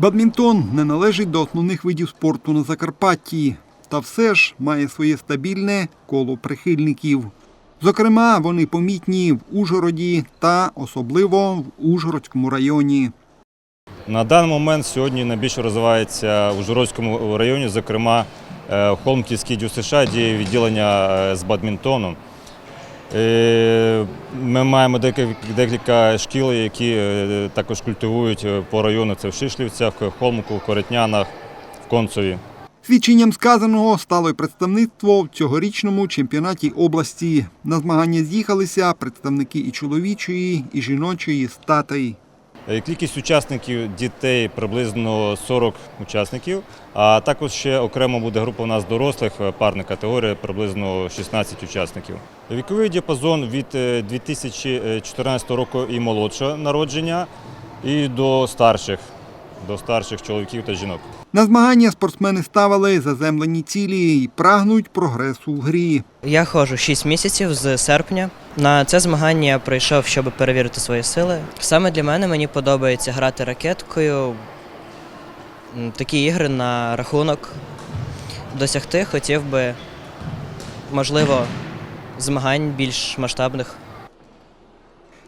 Бадмінтон не належить до основних видів спорту на Закарпатті, та все ж має своє стабільне коло прихильників. Зокрема, вони помітні в Ужгороді та особливо в Ужгородському районі. На даний момент сьогодні найбільше розвивається у Жородському районі, зокрема е, в Холмківській ДЮСШ діє відділення е, з бадмінтону. Е, Ми маємо декілька, шкіл, які е, також культивують е, по району. Це в Шишлівцях, в Холмку, в Коротнянах, в Концові. Свідченням сказаного стало й представництво в цьогорічному чемпіонаті області. На змагання з'їхалися представники і чоловічої, і жіночої статей. Е, Кількість учасників дітей приблизно 40 учасників, а також ще окремо буде група у нас дорослих, е, парна категорія, приблизно 16 учасників. Віковий діапазон від е, 2014 року і молодшого народження, і до старших, до старших чоловіків та жінок. На змагання спортсмени ставили заземлені цілі і прагнуть прогресу в грі. Я ходжу 6 місяців з серпня. На це змагання я прийшов, щоб перевірити свої сили. Саме для мене мені подобається грати ракеткою. Такі ігри на рахунок. Досягти хотів би, можливо, змагань більш масштабних.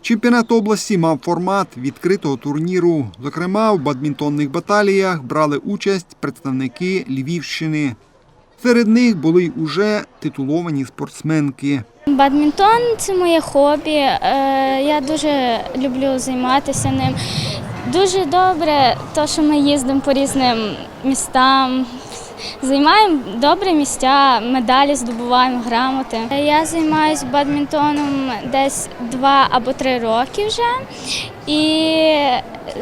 Чемпіонат області мав формат відкритого турніру. Зокрема, в бадмінтонних баталіях брали участь представники Львівщини. Серед них були й уже титуловані спортсменки. Бадмінтон це моє хобі. Е, Я дуже люблю займатися ним. Дуже добре, то, що ми їздимо по різним містам, займаємо добрі місця, медалі здобуваємо, грамоти. Я займаюся бадмінтоном десь два або три роки вже і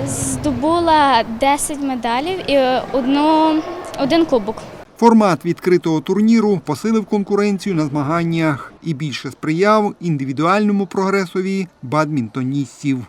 здобула 10 медалів і одну, один кубок. Формат відкритого турніру посилив конкуренцію на змаганнях і більше сприяв індивідуальному прогресові бадмінтоністів.